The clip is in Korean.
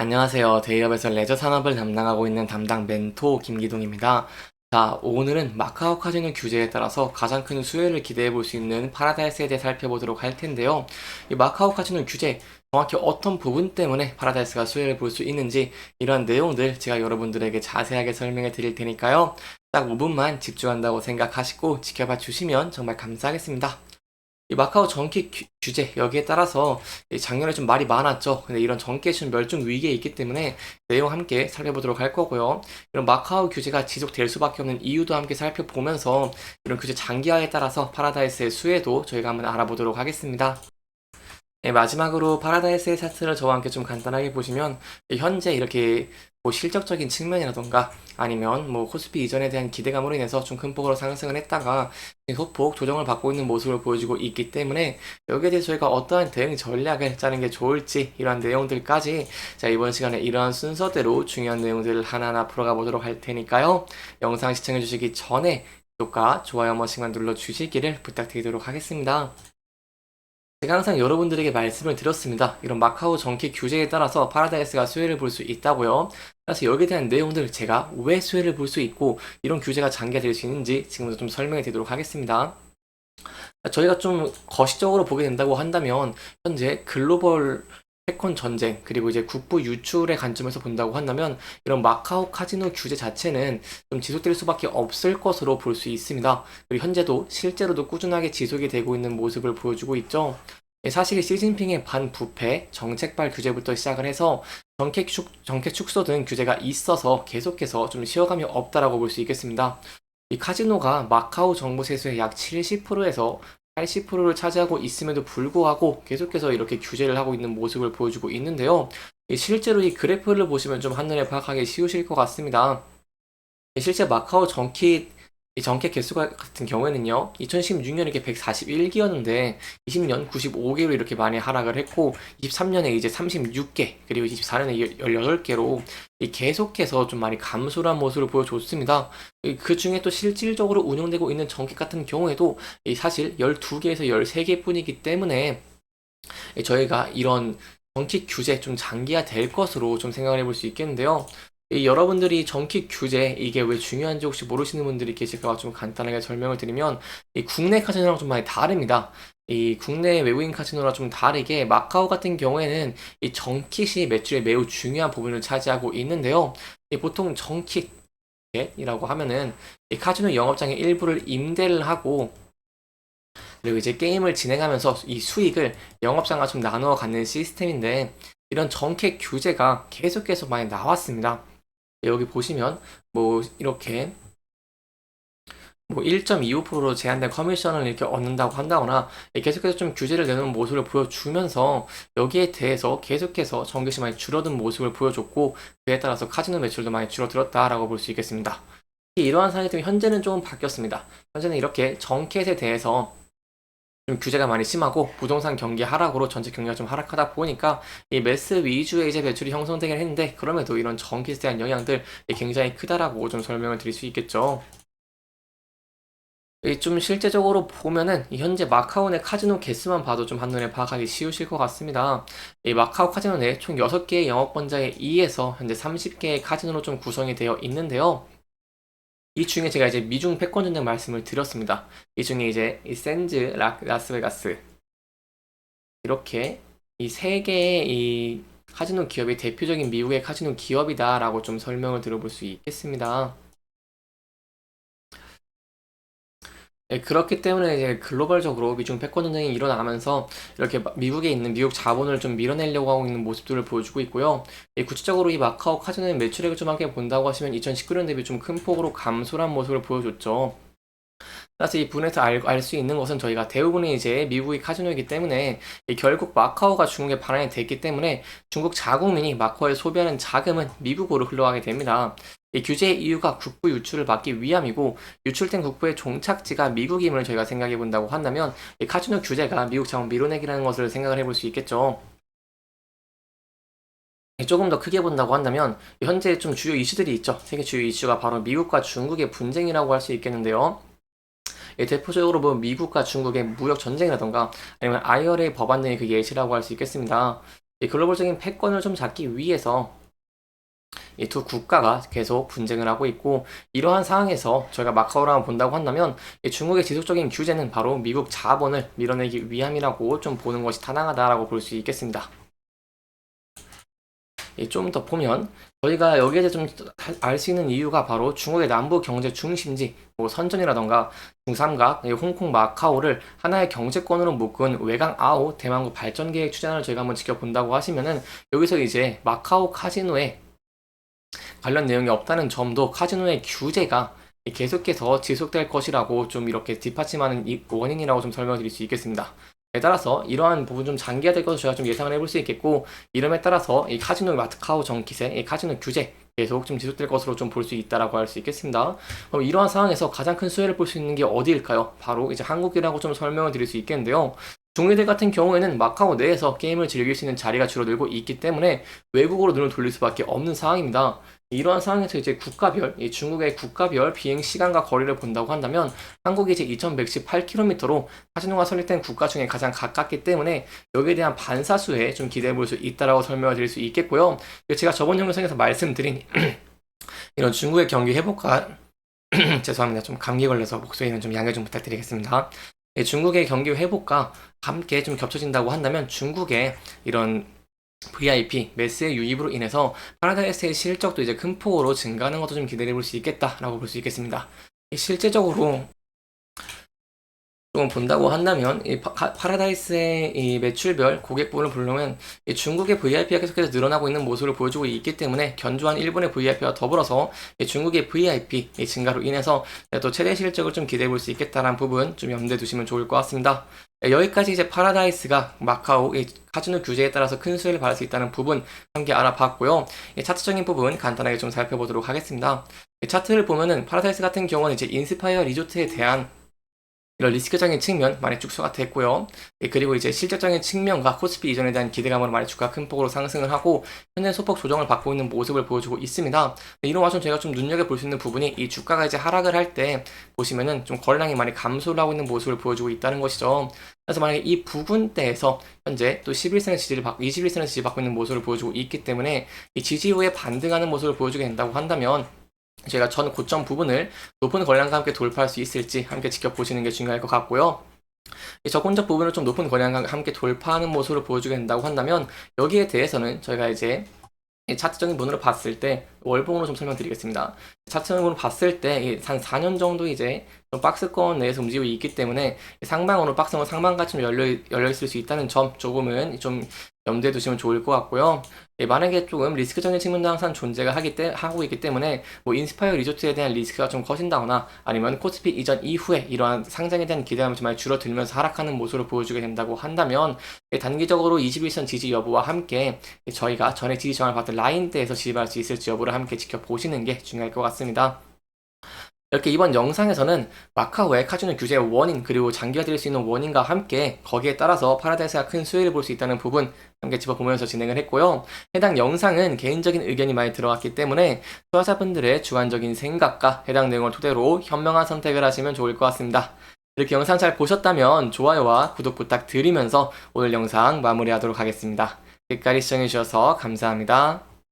안녕하세요. 대기업에서 레저 산업을 담당하고 있는 담당 멘토 김기동입니다. 자, 오늘은 마카오 카지노 규제에 따라서 가장 큰 수혜를 기대해 볼 수 있는 파라다이스에 대해 살펴보도록 할 텐데요. 이 마카오 카지노 규제, 정확히 어떤 부분 때문에 파라다이스가 수혜를 볼 수 있는지 이런 내용들 제가 여러분들에게 자세하게 설명해 드릴 테니까요. 딱 5분만 집중한다고 생각하시고 지켜봐 주시면 정말 감사하겠습니다. 이 마카오 정기 규- 규제 여기에 따라서 이 작년에 좀 말이 많았죠. 근데 이런 정계 지금 멸종 위기에 있기 때문에 내용 함께 살펴보도록 할 거고요. 이런 마카오 규제가 지속될 수밖에 없는 이유도 함께 살펴보면서 이런 규제 장기화에 따라서 파라다이스의 수혜도 저희가 한번 알아보도록 하겠습니다. 네, 마지막으로 파라다이스의 차트를 저와 함께 좀 간단하게 보시면 이 현재 이렇게 뭐 실적적인 측면이라던가 아니면 뭐 코스피 이전에 대한 기대감으로 인해서 좀 큰 폭으로 상승을 했다가 소폭 조정을 받고 있는 모습을 보여주고 있기 때문에 여기에 대해서 저희가 어떠한 대응 전략을 짜는 게 좋을지 이러한 내용들까지 자 이번 시간에 이러한 순서대로 중요한 내용들을 하나하나 풀어가 보도록 할 테니까요. 영상 시청해 주시기 전에 구독과 좋아요 한 번씩만 눌러 주시기를 부탁드리도록 하겠습니다 제가 항상 여러분들에게 말씀을 드렸습니다. 이런 마카오 정기 규제에 따라서 파라다이스가 수혜를 볼 수 있다고요. 그래서 여기에 대한 내용들 제가 왜 수혜를 볼 수 있고 이런 규제가 장기화 될 수 있는지 지금부터 좀 설명해 드리도록 하겠습니다. 저희가 좀 거시적으로 보게 된다고 한다면 현재 글로벌 패권 전쟁 그리고 이제 국부 유출의 관점에서 본다고 한다면 이런 마카오 카지노 규제 자체는 좀 지속될 수밖에 없을 것으로 볼 수 있습니다. 그리고 현재도 실제로도 꾸준하게 지속이 되고 있는 모습을 보여주고 있죠. 예, 사실 시진핑의 반부패 정책발 규제부터 시작을 해서 정책, 축, 정책 축소 등 규제가 있어서 계속해서 좀 쉬어감이 없다라고 볼 수 있겠습니다. 이 카지노가 마카오 정부 세수의 약 70%에서 80%를 차지하고 있음에도 불구하고 계속해서 이렇게 규제를 하고 있는 모습을 보여주고 있는데요. 이 실제로 이 그래프를 보시면 좀 한눈에 파악하기 쉬우실 것 같습니다. 이 실제 마카오 정키 이 정켓 개수가 같은 경우에는요, 2016년에 이게 141개였는데, 20년 95개로 이렇게 많이 하락을 했고, 23년에 이제 36개, 그리고 24년에 18개로 계속해서 좀 많이 감소한 모습을 보여줬습니다. 그 중에 또 실질적으로 운영되고 있는 정켓 같은 경우에도 이 사실 12개에서 13개 뿐이기 때문에 저희가 이런 정킥 규제 좀 장기화 될 것으로 좀 생각을 해볼 수 있겠는데요. 이 여러분들이 정킥 규제 이게 왜 중요한지 혹시 모르시는 분들이 계실까 좀 간단하게 설명을 드리면 이 국내 카지노랑 좀 많이 다릅니다. 이 국내 외국인 카지노랑 좀 다르게 마카오 같은 경우에는 이 정킥이 매출에 매우 중요한 부분을 차지하고 있는데요. 이 보통 정킥이라고 하면은 이 카지노 영업장의 일부를 임대를 하고 그리고 이제 게임을 진행하면서 이 수익을 영업장과 좀 나누어 갖는 시스템인데 이런 정책 규제가 계속해서 많이 나왔습니다. 여기 보시면 뭐 이렇게 뭐 1.25%로 제한된 커미션을 이렇게 얻는다고 한다거나 계속해서 좀 규제를 내놓은 모습을 보여주면서 여기에 대해서 계속해서 전기시 많이 줄어든 모습을 보여줬고 그에 따라서 카지노 매출도 많이 줄어들었다라고 볼 수 있겠습니다. 이러한 상황이 좀 현재는 조금 바뀌었습니다. 현재는 이렇게 정켓에 대해서 좀 규제가 많이 심하고 부동산 경기 하락으로 전체 경기가 좀 하락하다 보니까 이 매스 위주의 이제 매출이 형성되긴 했는데 그럼에도 이런 전기에 대한 영향들 굉장히 크다라고 좀 설명을 드릴 수 있겠죠. 좀 실제적으로 보면은 현재 마카오 내 카지노 개수만 봐도 좀 한눈에 파악하기 쉬우실 것 같습니다. 이 마카오 카지노 내총 6개의 영업권자에 2에서 현재 30개의 카지노로 좀 구성이 되어 있는데요. 이 중에 제가 이제 미중 패권 전쟁 말씀을 드렸습니다. 이 중에 이제 이 샌즈, 라, 라스베가스 이렇게 이 세 개의 이 카지노 기업이 대표적인 미국의 카지노 기업이다라고 좀 설명을 들어볼 수 있겠습니다. 네, 그렇기 때문에 이제 글로벌적으로 미중 패권 전쟁이 일어나면서 이렇게 미국에 있는 미국 자본을 좀 밀어내려고 하고 있는 모습들을 보여주고 있고요. 예, 구체적으로 이 마카오 카지노의 매출액을 좀 함께 본다고 하시면 2019년 대비 좀 큰 폭으로 감소한 모습을 보여줬죠. 따라서 이 분에서 알 수 있는 것은 저희가 대부분이 이제 미국의 카지노이기 때문에 결국 마카오가 중국에 반환이 됐기 때문에 중국 자국민이 마카오에 소비하는 자금은 미국으로 흘러가게 됩니다. 이 규제의 이유가 국부 유출을 막기 위함이고 유출된 국부의 종착지가 미국임을 저희가 생각해 본다고 한다면 이 카지노 규제가 미국 자원 밀어내기라는 것을 생각을 해볼 수 있겠죠. 조금 더 크게 본다고 한다면 현재 좀 주요 이슈들이 있죠. 세계 주요 이슈가 바로 미국과 중국의 분쟁이라고 할 수 있겠는데요. 예, 대표적으로 뭐 미국과 중국의 무역 전쟁이라던가 아니면 IRA 법안 등의 그 예시라고 할 수 있겠습니다. 이 글로벌적인 패권을 좀 잡기 위해서 이 두 국가가 계속 분쟁을 하고 있고 이러한 상황에서 저희가 마카오를 한번 본다고 한다면 이 중국의 지속적인 규제는 바로 미국 자본을 밀어내기 위함이라고 좀 보는 것이 타당하다라고 볼 수 있겠습니다. 좀 더 보면 저희가 여기에 대해 좀 알 수 있는 이유가 바로 중국의 남부 경제 중심지 뭐 선전이라던가 중삼각, 이 홍콩, 마카오를 하나의 경제권으로 묶은 외강 아오 대만국 발전 계획 추진을 저희가 한번 지켜본다고 하시면은 여기서 이제 마카오 카지노에 관련 내용이 없다는 점도 카지노의 규제가 계속해서 지속될 것이라고 좀 이렇게 뒷받침하는 이 원인이라고 좀 설명드릴 수 있겠습니다. 에 따라서 이러한 부분 좀 장기화 될 것을 저희가 좀 예상을 해볼 수 있겠고 이름에 따라서 이 카지노 마트카오 정기세, 이 카지노 규제 계속 좀 지속될 것으로 좀 볼 수 있다라고 할 수 있겠습니다. 그럼 이러한 상황에서 가장 큰 수혜를 볼 수 있는 게 어디일까요? 바로 이제 한국이라고 좀 설명을 드릴 수 있겠는데요. 중국들 같은 경우에는 마카오 내에서 게임을 즐길 수 있는 자리가 줄어들고 있기 때문에 외국으로 눈을 돌릴 수밖에 없는 상황입니다. 이러한 상황에서 이제 국가별, 이 중국의 국가별 비행 시간과 거리를 본다고 한다면 한국이 이제 2118km로 카지노가 설립된 국가 중에 가장 가깝기 때문에 여기에 대한 반사수에 좀 기대해 볼 수 있다라고 설명을 드릴 수 있겠고요. 제가 저번 영상에서 말씀드린 이런 중국의 경기 회복과 죄송합니다. 좀 감기 걸려서 목소리는 좀 양해 좀 부탁드리겠습니다. 예, 중국의 경기 회복과 함께 좀 겹쳐진다고 한다면 중국의 이런 VIP 매스의 유입으로 인해서 파라다이스의 실적도 이제 큰 폭으로 증가하는 것도 좀 기대해 볼 수 있겠다라고 볼 수 있겠습니다. 실제적으로 조금 본다고 한다면 이 파, 파라다이스의 이 매출별 고객분을 보려면 이 중국의 VIP가 계속해서 늘어나고 있는 모습을 보여주고 있기 때문에 견조한 일본의 VIP와 더불어서 이 중국의 VIP 이 증가로 인해서 또 최대 실적을 좀 기대해 볼 수 있겠다라는 부분 좀 염두에 두시면 좋을 것 같습니다. 네, 여기까지 이제 파라다이스가 마카오 이 카지노 규제에 따라서 큰 수혜를 받을 수 있다는 부분 함께 알아봤고요. 이 차트적인 부분 간단하게 좀 살펴보도록 하겠습니다. 차트를 보면은 파라다이스 같은 경우는 이제 인스파이어 리조트에 대한 이런 리스크적인 측면 많이 축소가 됐고요. 예, 그리고 이제 실질적인 측면과 코스피 이전에 대한 기대감으로 많이 주가 큰 폭으로 상승을 하고 현재 소폭 조정을 받고 있는 모습을 보여주고 있습니다. 이런 와중 제가 좀 눈여겨볼 수 있는 부분이 이 주가가 이제 하락을 할 때 보시면은 좀 거래량이 많이 감소를 하고 있는 모습을 보여주고 있다는 것이죠. 그래서 만약에 이 부근대에서 현재 또 11선의 지지를 받고 21선의 지지 받고 있는 모습을 보여주고 있기 때문에 이 지지 후에 반등하는 모습을 보여주게 된다고 한다면 제가 전 고점 부분을 높은 거래량과 함께 돌파할 수 있을지 함께 지켜보시는 게 중요할 것 같고요. 이 저권적 부분을 좀 높은 거래량과 함께 돌파하는 모습을 보여주게 된다고 한다면 여기에 대해서는 저희가 이제 차트적인 부분으로 봤을 때 월봉으로 좀 설명드리겠습니다. 차트적으로 봤을 때 한 4년 정도 이제 좀 박스권 내에서 움직이고 있기 때문에 상방으로 박스권 상방같이 좀 열려, 열려 있을 수 있다는 점 조금은 좀 염두에 두시면 좋을 것 같고요. 예, 만약에 조금 리스크적인 측면도 항상 존재가 하기 때, 하고 있기 때문에 뭐 인스파이어 리조트에 대한 리스크가 좀 커진다거나 아니면 코스피 이전 이후에 이러한 상장에 대한 기대감이 좀 많이 줄어들면서 하락하는 모습을 보여주게 된다고 한다면 예, 단기적으로 21선 지지 여부와 함께 저희가 전에 지지 정을 받던 라인대에서 지지할 수 있을지 여부를 함께 지켜보시는 게 중요할 것 같습니다. 이렇게 이번 영상에서는 마카오의 카지노 규제의 원인 그리고 장기화될 수 있는 원인과 함께 거기에 따라서 파라다이스가 큰 수혜를 볼 수 있다는 부분 함께 짚어보면서 진행을 했고요. 해당 영상은 개인적인 의견이 많이 들어갔기 때문에 투자자분들의 주관적인 생각과 해당 내용을 토대로 현명한 선택을 하시면 좋을 것 같습니다. 이렇게 영상 잘 보셨다면 좋아요와 구독 부탁드리면서 오늘 영상 마무리하도록 하겠습니다. 끝까지 시청해주셔서 감사합니다.